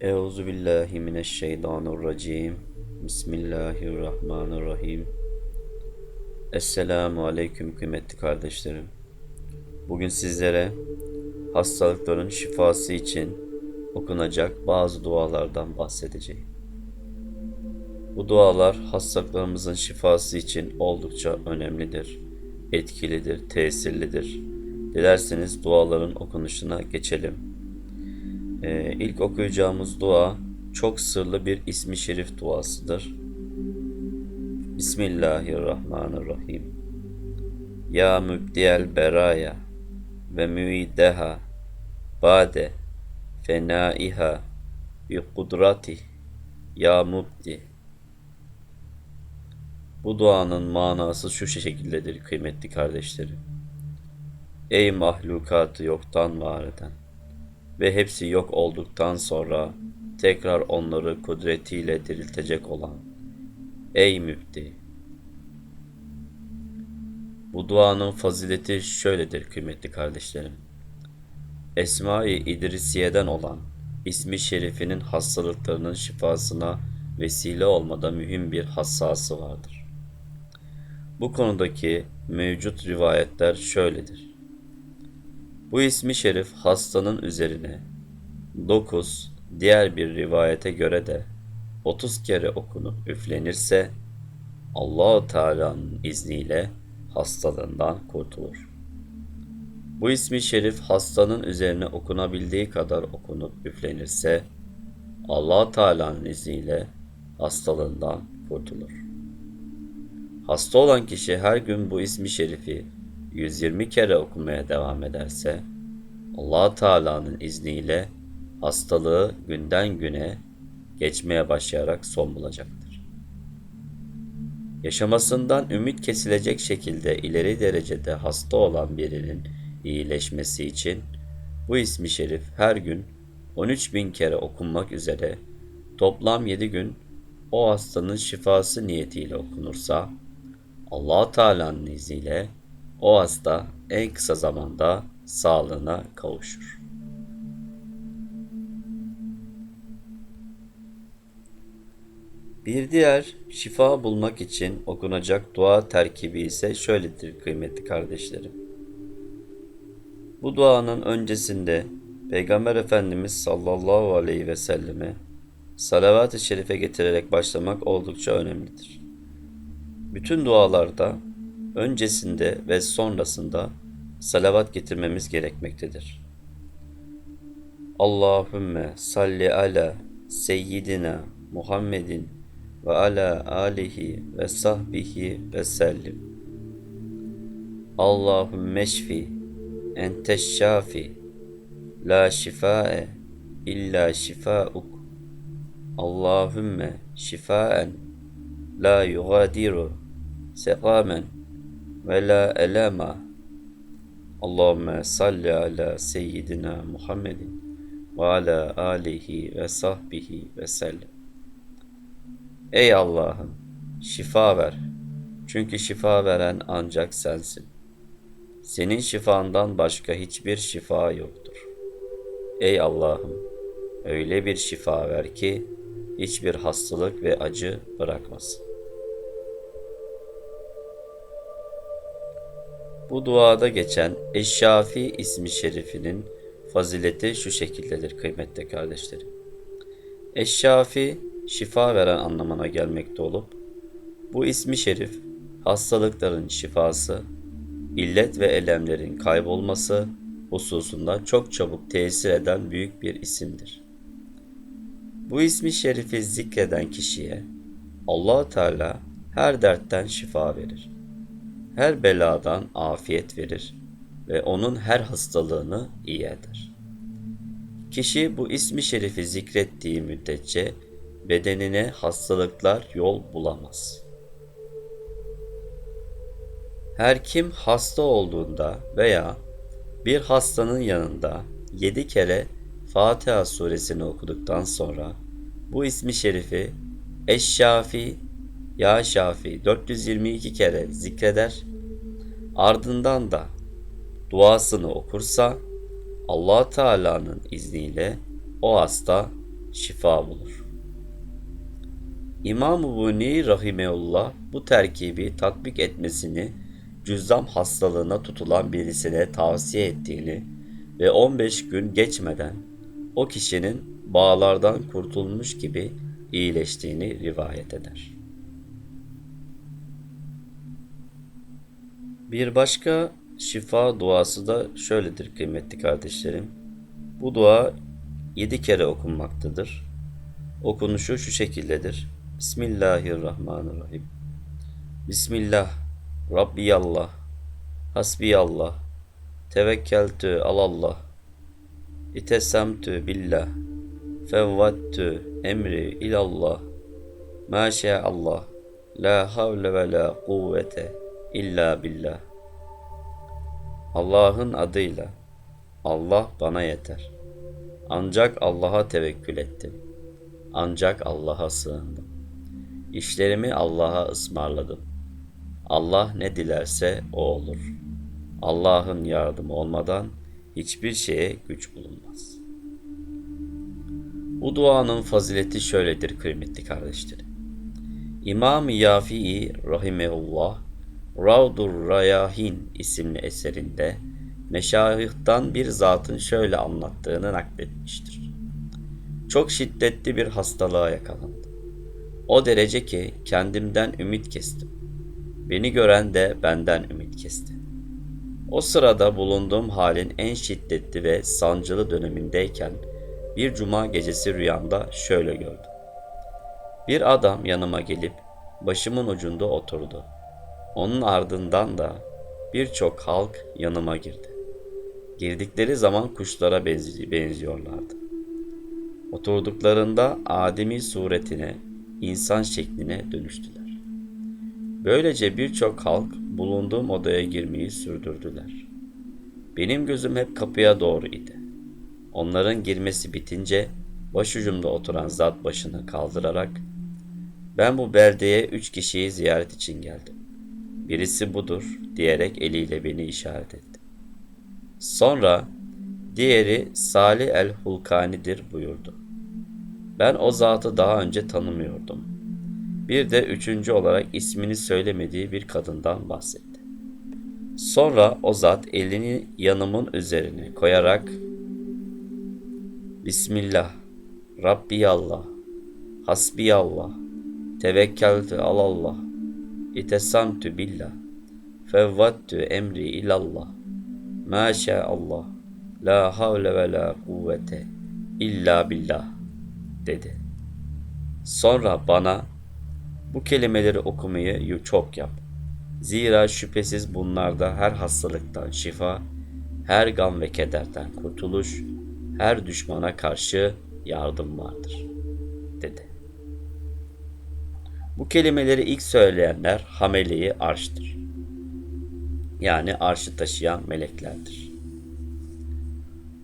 Euzu billahi mineşşeytanirracim. Bismillahirrahmanirrahim. Esselamu aleyküm kıymetli kardeşlerim. Bugün sizlere hastalıkların şifası için okunacak bazı dualardan bahsedeceğim. Bu dualar hastalıklarımızın şifası için oldukça önemlidir, etkilidir, tesirlidir. Dilerseniz duaların okunuşuna geçelim. Ee, ilk okuyacağımız dua çok sırlı bir ismi şerif duasıdır. Bismillahirrahmanirrahim. Ya mübdiyel beraya ve müideha bade fenaiha bi kudratih ya mubdi. Bu duanın manası şu şekildedir kıymetli kardeşlerim. Ey mahlukatı yoktan var eden ve hepsi yok olduktan sonra tekrar onları kudretiyle diriltecek olan Ey mübdi! Bu duanın fazileti şöyledir kıymetli kardeşlerim. Esma-i İdrisiye'den olan ismi şerifinin hastalıklarının şifasına vesile olmada mühim bir hassası vardır. Bu konudaki mevcut rivayetler şöyledir. Bu ismi şerif hastanın üzerine 9 diğer bir rivayete göre de 30 kere okunup üflenirse Allahu Teala'nın izniyle hastalığından kurtulur. Bu ismi şerif hastanın üzerine okunabildiği kadar okunup üflenirse Allah Teala'nın izniyle hastalığından kurtulur. Hasta olan kişi her gün bu ismi şerifi 120 kere okumaya devam ederse Allah Teala'nın izniyle hastalığı günden güne geçmeye başlayarak son bulacaktır. Yaşamasından ümit kesilecek şekilde ileri derecede hasta olan birinin iyileşmesi için bu ismi şerif her gün 13 bin kere okunmak üzere toplam 7 gün o hastanın şifası niyetiyle okunursa Allah Teala'nın izniyle o hasta en kısa zamanda sağlığına kavuşur. Bir diğer şifa bulmak için okunacak dua terkibi ise şöyledir kıymetli kardeşlerim. Bu duanın öncesinde Peygamber Efendimiz sallallahu aleyhi ve selleme salavat-ı şerife getirerek başlamak oldukça önemlidir. Bütün dualarda öncesinde ve sonrasında salavat getirmemiz gerekmektedir. Allahümme salli ala seyyidina Muhammedin ve ala alihi ve sahbihi ve sellim. Allahümme şfi enteş şafi la şifae illa şifauk. Allahümme şifaen la yugadiru sekamen ve la elama. Allahümme salli ala seyyidina Muhammedin ve ala alihi ve sahbihi ve sellem. Ey Allah'ım şifa ver. Çünkü şifa veren ancak sensin. Senin şifandan başka hiçbir şifa yoktur. Ey Allah'ım öyle bir şifa ver ki hiçbir hastalık ve acı bırakmasın. Bu duada geçen Eşşafi ismi şerifinin fazileti şu şekildedir kıymetli kardeşlerim. Eşşafi şifa veren anlamına gelmekte olup bu ismi şerif hastalıkların şifası, illet ve elemlerin kaybolması hususunda çok çabuk tesir eden büyük bir isimdir. Bu ismi şerifi zikreden kişiye allah Teala her dertten şifa verir her beladan afiyet verir ve onun her hastalığını iyi eder. Kişi bu ismi şerifi zikrettiği müddetçe bedenine hastalıklar yol bulamaz. Her kim hasta olduğunda veya bir hastanın yanında yedi kere Fatiha suresini okuduktan sonra bu ismi şerifi Eşşafi ya Şafi 422 kere zikreder. Ardından da duasını okursa Allah Teala'nın izniyle o hasta şifa bulur. İmam-ı Buni Rahimeullah bu terkibi tatbik etmesini cüzzam hastalığına tutulan birisine tavsiye ettiğini ve 15 gün geçmeden o kişinin bağlardan kurtulmuş gibi iyileştiğini rivayet eder. Bir başka şifa duası da şöyledir kıymetli kardeşlerim. Bu dua yedi kere okunmaktadır. Okunuşu şu şekildedir. Bismillahirrahmanirrahim. Bismillah, Rabbiyallah, Hasbiyallah, Tevekkeltü alallah, İtesemtü billah, Fevvattü emri ilallah, Maşallah, La havle ve la kuvvete illa billah. Allah'ın adıyla, Allah bana yeter. Ancak Allah'a tevekkül ettim. Ancak Allah'a sığındım. İşlerimi Allah'a ısmarladım. Allah ne dilerse o olur. Allah'ın yardımı olmadan hiçbir şeye güç bulunmaz. Bu duanın fazileti şöyledir kıymetli kardeşlerim. İmam-ı Yafi'i Rahimeullah Ravdur Rayahin isimli eserinde meşayihtan bir zatın şöyle anlattığını nakletmiştir. Çok şiddetli bir hastalığa yakalandım. O derece ki kendimden ümit kestim. Beni gören de benden ümit kesti. O sırada bulunduğum halin en şiddetli ve sancılı dönemindeyken bir cuma gecesi rüyamda şöyle gördüm. Bir adam yanıma gelip başımın ucunda oturdu. Onun ardından da birçok halk yanıma girdi. Girdikleri zaman kuşlara benzi- benziyorlardı. Oturduklarında ademi suretine, insan şekline dönüştüler. Böylece birçok halk bulunduğum odaya girmeyi sürdürdüler. Benim gözüm hep kapıya doğru idi. Onların girmesi bitince başucumda oturan zat başını kaldırarak ben bu beldeye üç kişiyi ziyaret için geldim. Birisi budur diyerek eliyle beni işaret etti. Sonra diğeri Salih el Hulkani'dir buyurdu. Ben o zatı daha önce tanımıyordum. Bir de üçüncü olarak ismini söylemediği bir kadından bahsetti. Sonra o zat elini yanımın üzerine koyarak Bismillah, Rabbiyallah, Hasbiyallah, Tevekkeltü alallah, İtesamtü billah, Fevvattü emri ilallah, Maşallah, La havle ve la kuvvete illa billah dedi. Sonra bana bu kelimeleri okumayı çok yap. Zira şüphesiz bunlarda her hastalıktan şifa, her gam ve kederden kurtuluş, her düşmana karşı yardım vardır, dedi. Bu kelimeleri ilk söyleyenler hameleyi arştır. Yani arşı taşıyan meleklerdir.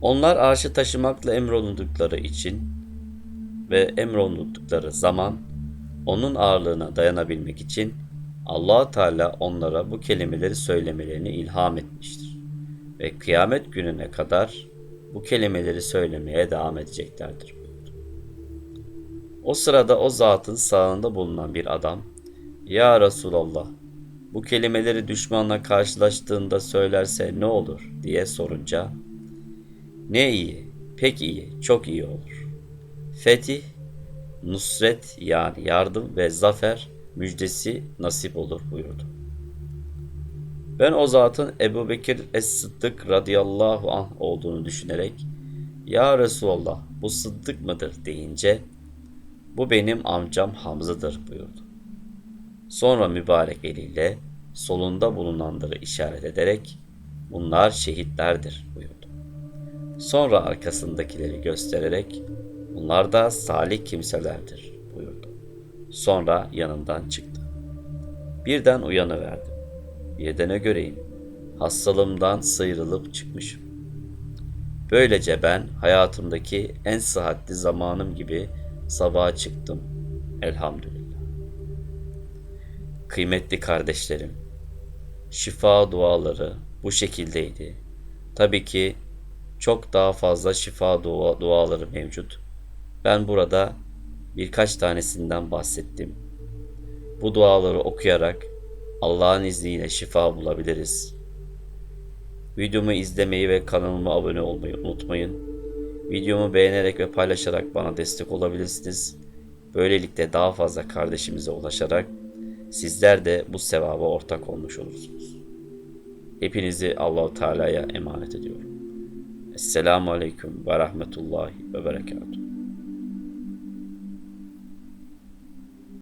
Onlar arşı taşımakla emrolundukları için ve emrolundukları zaman onun ağırlığına dayanabilmek için allah Teala onlara bu kelimeleri söylemelerini ilham etmiştir. Ve kıyamet gününe kadar bu kelimeleri söylemeye devam edeceklerdir. O sırada o zatın sağında bulunan bir adam, Ya Resulallah, bu kelimeleri düşmanla karşılaştığında söylerse ne olur diye sorunca, ne iyi, pek iyi, çok iyi olur. Fetih, nusret yani yardım ve zafer müjdesi nasip olur buyurdu. Ben o zatın Ebu Bekir Es-Sıddık radıyallahu anh olduğunu düşünerek Ya Resulallah bu Sıddık mıdır deyince bu benim amcam Hamza'dır buyurdu. Sonra mübarek eliyle solunda bulunanları işaret ederek bunlar şehitlerdir buyurdu. Sonra arkasındakileri göstererek bunlar da salih kimselerdir buyurdu. Sonra yanından çıktı. Birden uyanıverdim. Bir de göreyim? Hastalığımdan sıyrılıp çıkmışım. Böylece ben hayatımdaki en sıhhatli zamanım gibi sabaha çıktım. Elhamdülillah. Kıymetli kardeşlerim, şifa duaları bu şekildeydi. Tabii ki çok daha fazla şifa dua, duaları mevcut. Ben burada birkaç tanesinden bahsettim. Bu duaları okuyarak Allah'ın izniyle şifa bulabiliriz. Videomu izlemeyi ve kanalıma abone olmayı unutmayın. Videomu beğenerek ve paylaşarak bana destek olabilirsiniz. Böylelikle daha fazla kardeşimize ulaşarak sizler de bu sevaba ortak olmuş olursunuz. Hepinizi Allahu Teala'ya emanet ediyorum. Esselamu Aleyküm ve Rahmetullahi ve Berekatuhu.